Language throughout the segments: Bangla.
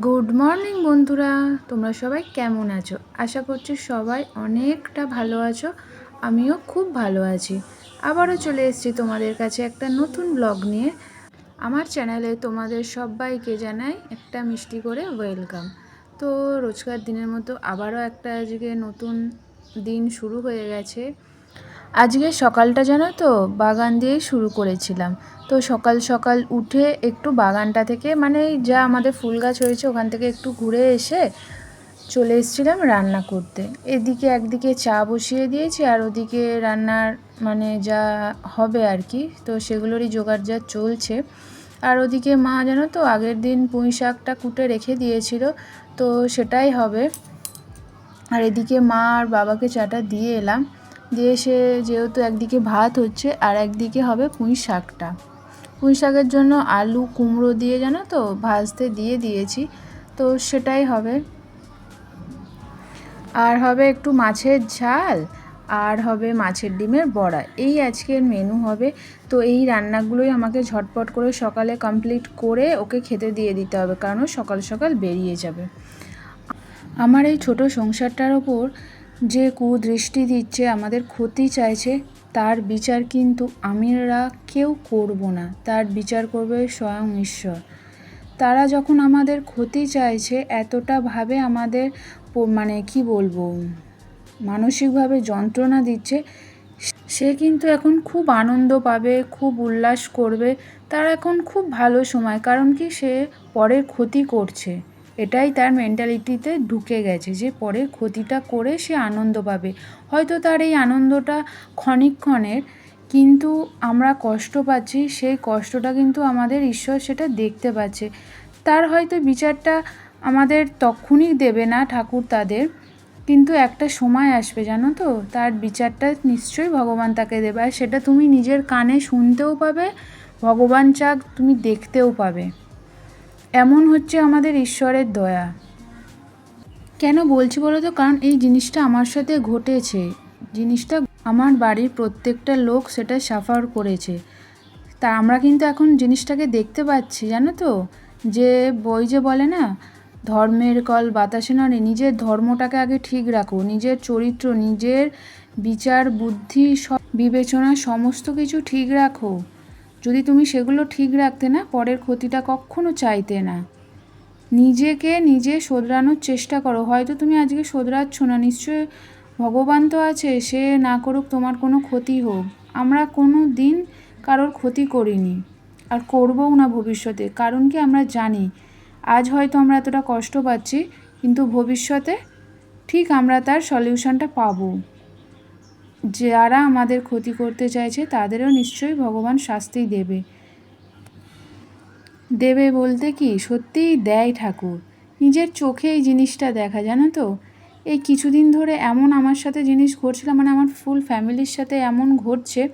গুড মর্নিং বন্ধুরা। তোমরা সবাই কেমন আছো? আশা করছি সবাই অনেকটা ভালো আছো। আমিও খুব ভালো আছি। আবারও চলে এসেছি তোমাদের কাছে একটা নতুন ব্লগ নিয়ে। আমার চ্যানেলে তোমাদের সবাইকে জানাই একটা মিষ্টি করে ওয়েলকাম তো রোজকার দিনের মতো আবারও একটা আজকে নতুন দিন শুরু হয়ে গেছে। আজকে সকালটা জানো তো বাগান দিয়েই শুরু করেছিলাম। তো সকাল সকাল উঠে একটু বাগানটা থেকে মানে যা আমাদের ফুল গাছ হয়েছে ওখান থেকে একটু ঘুরে এসে চলে এসেছিলাম রান্না করতে। এদিকে একদিকে চা বসিয়ে দিয়েছি আর ওদিকে রান্নার মানে যা হবে আর কি, তো সেগুলোরই জোগাড় যা চলছে। আর ওদিকে মা জানো তো আগের দিন পুঁই শাকটা কুটে রেখে দিয়েছিল, তো সেটাই হবে। আর এদিকে মা আর বাবাকে চাটা দিয়ে এলাম। দিয়ে সে যেহেতু একদিকে ভাত হচ্ছে আর একদিকে হবে পুঁই শাকটা। পুঁই শাকের জন্য আলু, কুমড়ো দিয়ে জানো তো, ভাজতে দিয়ে দিয়েছি। তো সেটাই হবে। আর হবে একটু মাছের ঝাল, আর হবে মাছের ডিমের বড়া। এই আজকের মেনু হবে। তো এই রান্নাগুলোই আমাকে ঝটপট করে সকালে কমপ্লিট করে ওকে খেতে দিয়ে দিতে হবে, কারণ সকাল সকাল বেরিয়ে যাবে। আমার এই ছোট সংসারটার ওপর যে কুদৃষ্টি দিচ্ছে, আমাদের ক্ষতি চাইছে, তার বিচার কিন্তু আমরা কেউ করব না। তার বিচার করবে স্বয়ং ঈশ্বর। তারা যখন আমাদের ক্ষতি চাইছে, এতটা ভাবে আমাদের মানে কি বলব, মানসিকভাবে যন্ত্রণা দিচ্ছে, সে কিন্তু এখন খুব আনন্দ পাবে, খুব উল্লাস করবে। তার এখন খুব ভালো সময়, কারণ কি সে পরের ক্ষতি করছে। এটাই তার মেন্টালিটিতে ঢুকে গেছে যে পরের ক্ষতিটা করে সে আনন্দ পাবে। হয়তো তার এই আনন্দটা ক্ষণিকক্ষণের কিন্তু আমরা কষ্ট পাচ্ছি, সেই কষ্টটা কিন্তু আমাদের ঈশ্বর সেটা দেখতে পাচ্ছে। তার হয়তো বিচারটা আমাদের তক্ষুনি দেবে না ঠাকুর তাদের, কিন্তু একটা সময় আসবে, জানো তো? তার বিচারটা নিশ্চয়ই ভগবান তাকে দেবে। আর সেটা তুমি নিজের কানে শুনতেও পাবে, ভগবান চাক তুমি দেখতেও পাবে। এমন হচ্ছে আমাদের ঈশ্বরের দয়া। কেন বলছি বলো তো কারণ এই জিনিসটা আমার সাথে ঘটেছে। জিনিসটা আমার বাড়ির প্রত্যেকটা লোক সেটা সাফার করেছে। তা আমরা কিন্তু এখন জিনিসটাকে দেখতে পাচ্ছি, জানো তো? যে বই যে বলে না, ধর্মের কল, বাতাসে নড়ে নিজের ধর্মটাকে আগে ঠিক রাখো। নিজের চরিত্র, নিজের বিচার, বুদ্ধি, সব বিবেচনা, সমস্ত কিছু ঠিক রাখো। যদি তুমি সেগুলো ঠিক রাখতে না, পরের ক্ষতিটা কখনো চাইতে না। নিজেকে নিজে শোধরানোর চেষ্টা করো। হয়তো তুমি আজকে শোধরাচ্ছ না নিশ্চয়ই ভগবান তো আছে, সে না করুক তোমার কোনো ক্ষতি হোক। আমরা কোনো দিন কারোর ক্ষতি করিনি আর করবও না ভবিষ্যতে, কারণ কি আমরা জানি, আজ হয়তো আমরা এতটা কষ্ট পাচ্ছি, কিন্তু ভবিষ্যতে ঠিক আমরা তার সলিউশনটা পাবো। যারা আমাদের ক্ষতি করতে চাইছে, তাদেরও নিশ্চয়ই ভগবান শাস্তি দেবে। দেবে বলতে কি, সত্যিই দেয় ঠাকুর। নিজের চোখে এই জিনিসটা দেখা, জানো তো? এই কিছুদিন ধরে এমন আমার সাথে জিনিস ঘটছিল মানে আমার ফুল ফ্যামিলির সাথে এমন ঘটছে,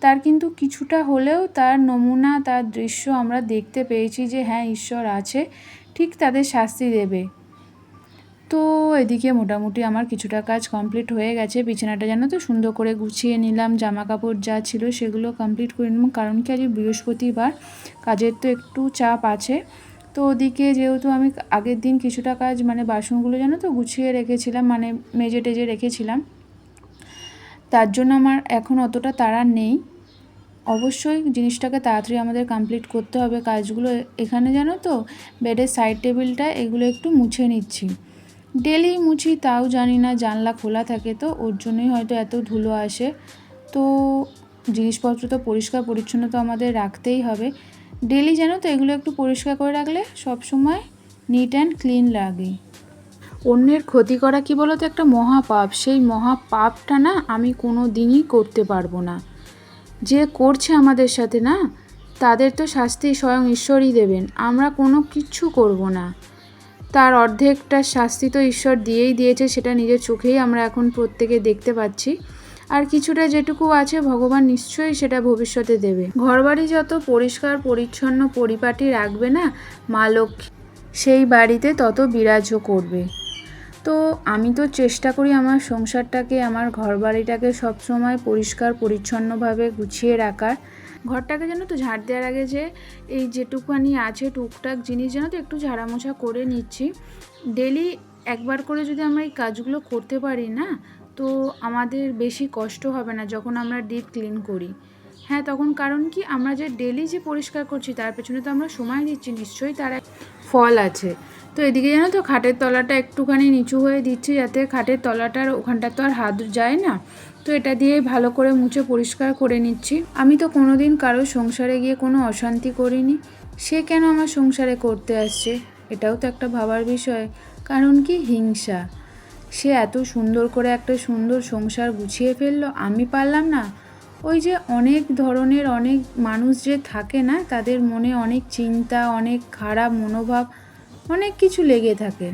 তার কিন্তু কিছুটা হলেও তার নমুনা, তার দৃশ্য আমরা দেখতে পেয়েছি যে হ্যাঁ ঈশ্বর আছে, ঠিক তাদের শাস্তি দেবে। তো এদিকে মোটামুটি আমার কিছুটা কাজ কমপ্লিট হয়ে গেছে। বিছানাটা যেন তো সুন্দর করে গুছিয়ে নিলাম জামা কাপড় যা ছিল সেগুলো কমপ্লিট করে নিলাম। কারণ কি আজ বৃহস্পতিবার, কাজের তো একটু চাপ আছে। তো ওদিকে যেহেতু আমি আগের দিন কিছুটা কাজ মানে বাসনগুলো যেন তো গুছিয়ে রেখেছিলাম মানে মেজে টেজে রেখেছিলাম, তার জন্য আমার এখন অতটা তাড়া নেই। অবশ্যই জিনিসটাকে তাড়াতাড়ি আমাদের কমপ্লিট করতে হবে। কাজগুলো এখানে জানো তো বেডের সাইড টেবিলটা এগুলো একটু মুছে নিচ্ছি। ডেলি মুছি, তাও জানি না, জানলা খোলা থাকে তো, ওর জন্যই হয়তো এত ধুলো আসে। তো জিনিসপত্র তো পরিষ্কার, পরিচ্ছন্ন তো আমাদের রাখতেই হবে। ডেলি জানো তো, এগুলো একটু পরিষ্কার করে রাখলে সব সময় নিট অ্যান্ড ক্লিন লাগে। অন্যের ক্ষতি করা কি বলতো, একটা মহাপাপ। সেই মহাপাপটা না আমি কোনো দিনই করতে পারব না। যে করছে আমাদের সাথে না, তাদের তো শাস্তি স্বয়ং ঈশ্বরই দেবেন। আমরা কোনো কিচ্ছু করব না। তার অর্ধেকটা শাস্তি তো ঈশ্বর দিয়েই দিয়েছে, সেটা নিজের চোখেই আমরা এখন প্রত্যেকে দেখতে পাচ্ছি। আর কিছুটা যেটুকু আছে, ভগবান নিশ্চয়ই সেটা ভবিষ্যতে দেবে। ঘরবাড়ি যত পরিষ্কার, পরিচ্ছন্ন, পরিপাটি রাখবে না, মা লক্ষ্মী সেই বাড়িতে তত বিরাজও করবে। তো আমি তো চেষ্টা করি আমার সংসারটাকে, আমার ঘরবাড়িটাকে সবসময় পরিষ্কার, পরিচ্ছন্নভাবে গুছিয়ে রাখার। ঘরটাকে যেন তো ঝাড় দেওয়ার আগে যে এই যেটুকুখানি আছে টুকটাক জিনিস যেন তো একটু ঝাড়ামোছা করে নিচ্ছি। ডেলি একবার করে যদি আমরা এই কাজগুলো করতে পারি না, তো আমাদের বেশি কষ্ট হবে না যখন আমরা ডিপ ক্লিন করি। হ্যাঁ তখন কারণ কি? আমরা যে ডেলি যে পরিষ্কার করছি, তার পেছনে তো আমরা সময় দিচ্ছি। নিশ্চয়ই তার ফল আছে। তো এদিকে জানো তো খাটের তলাটা একটুখানি নিচু হয়ে দিচ্ছি যাতে খাটের তলাটার ওখানটা তো আর হাত যায় না। তো এটা দিয়ে ভালো করে মুছে পরিষ্কার করে নিচ্ছি। আমি তো কোনো দিন কারও সংসারে গিয়ে কোনো অশান্তি করিনি। সে কেন আমার সংসারে করতে আসছে? এটাও তো একটা ভাবার বিষয়। কারণ কি? হিংসা। সে এত সুন্দর করে একটা সুন্দর সংসার গুছিয়ে ফেলল। আমি পারলাম না। ওই যে অনেক ধরনের অনেক মানুষ যে থাকে না, তাদের মনে অনেক চিন্তা, অনেক খারাপ মনোভাব, অনেক কিছু লেগে থাকে।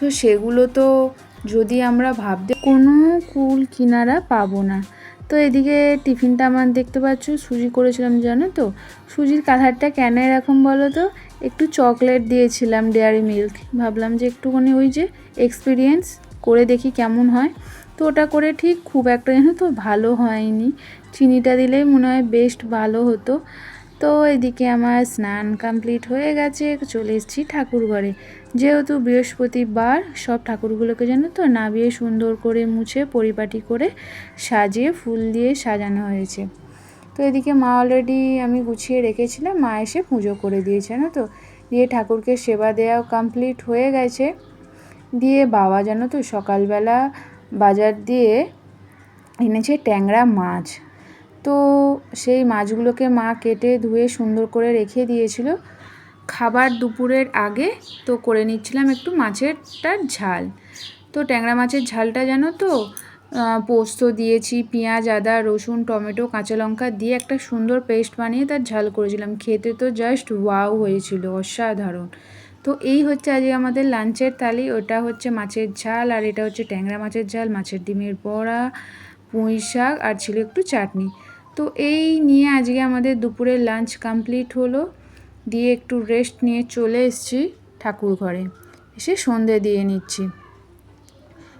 তো সেগুলো তো যদি আমরা ভাবতে, কোনো কুল কিনারা পাবো না। তো এদিকে টিফিনটা আমার দেখতে পাচ্ছ, সুজি করেছিলাম, জানো তো? সুজির কালারটা কেন এরকম বলো তো? একটু চকলেট দিয়েছিলাম, ডেয়ারি মিল্ক। ভাবলাম যে একটুখানি ওই যে এক্সপিরিয়েন্স করে দেখি কেমন হয়। তো ওটা করে ঠিক খুব একটা জানো তো ভালো হয়নি। চিনিটা দিলেই মনে হয় বেস্ট ভালো হতো। তো এদিকে আমার স্নান কমপ্লিট হয়ে গেছে, চলে এসেছি ঠাকুর ঘরে। যেহেতু বৃহস্পতিবার, সব ঠাকুরগুলোকে যেন তো নাবিয়ে সুন্দর করে মুছে, পরিপাটি করে সাজিয়ে, ফুল দিয়ে সাজানো হয়েছে। তো এদিকে মা অলরেডি আমি গুছিয়ে রেখেছিলাম, মা এসে পুজো করে দিয়েছে না তো। দিয়ে ঠাকুরকে সেবা দেওয়াও কমপ্লিট হয়ে গেছে। দিয়ে বাবা যেন তো সকালবেলা বাজার দিয়ে এনেছে ট্যাংরা মাছ। তো সেই মাছগুলোকে মা কেটে ধুয়ে সুন্দর করে রেখে দিয়েছিল। খাবার দুপুরের আগে তো করে নিচ্ছিলাম একটু মাছেরটার ঝাল। তো ট্যাংরা মাছের ঝালটা জানো তো? পোস্ত দিয়েছি, পেঁয়াজ, আদা, রসুন, টমেটো, কাঁচা লঙ্কা দিয়ে একটা সুন্দর পেস্ট বানিয়ে তার ঝাল করেছিলাম। খেতে তো জাস্ট ওয়াও হয়েছিল, অসাধারণ। তো এই হচ্ছে আজকে আমাদের লাঞ্চের থালি ওটা হচ্ছে মাছের ঝাল, আর এটা হচ্ছে ট্যাংরা মাছের ঝাল, মাছের ডিমের বড়া, পুঁই শাক, আর ছিল একটু চাটনি। তো এই নিয়ে আজকে আমাদের দুপুরের লাঞ্চ কমপ্লিট হলো। দিয়ে একটু রেস্ট নিয়ে চলে এসেছি ঠাকুর ঘরে। এসে সন্ধে দিয়ে নিচ্ছি।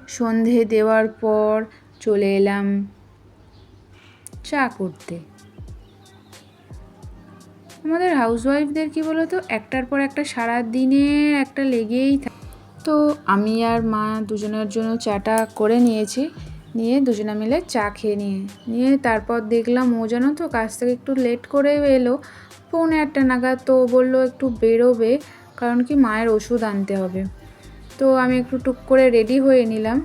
সন্ধে দেওয়ার পর চলে এলাম চা করতে। আমাদের হাউসওয়াইফদের কি বলো তো একটার পর একটা সারা দিনে একটা লেগেই থাকে তো আমি আর মা দুজনের জন্য চাটা করে নিয়েছি, নিয়ে দুজনে মিলে চা খেয়ে নিয়ে নিয়ে তারপর দেখলাম ও যেন তো কাজ থেকে একটু লেট করে এলো, পৌনে একটা নাগাদ তো বলল একটু বেরোবে, কারণ কি মায়ের ওষুধ আনতে হবে। তো আমি একটু টুক করে রেডি হয়ে নিলাম,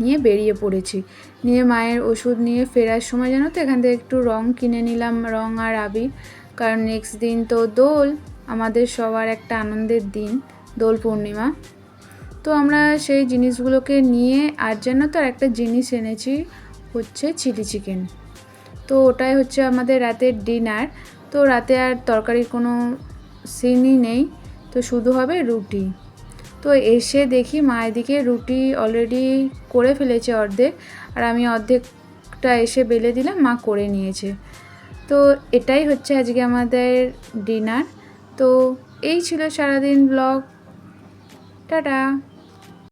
নিয়ে বেরিয়ে পড়েছি। নিয়ে মায়ের ওষুধ নিয়ে ফেরার সময় জানো তো এখান থেকে একটু রং কিনে নিলাম, রং আর আবির। কারণ নেক্সট দিন তো দোল, আমাদের সবার একটা আনন্দের দিন, দোল পূর্ণিমা। তো আমরা সেই জিনিসগুলোকে নিয়ে আর যেন তো একটা জিনিস এনেছি, হচ্ছে চিলি চিকেন তো ওটাই হচ্ছে আমাদের রাতের ডিনার তো রাতে আর তরকারির কোনো সিনই নেই। তো শুধু হবে রুটি। তো এসে দেখি মা এদিকে রুটি অলরেডি করে ফেলেছে অর্ধেক। আর আমি অর্ধেকটা এসে বেলে দিলাম, মা করে নিয়েছে। তো এটাই হচ্ছে আজকে আমাদের ডিনার তো এই ছিল সারাদিন ব্লগ টাটা।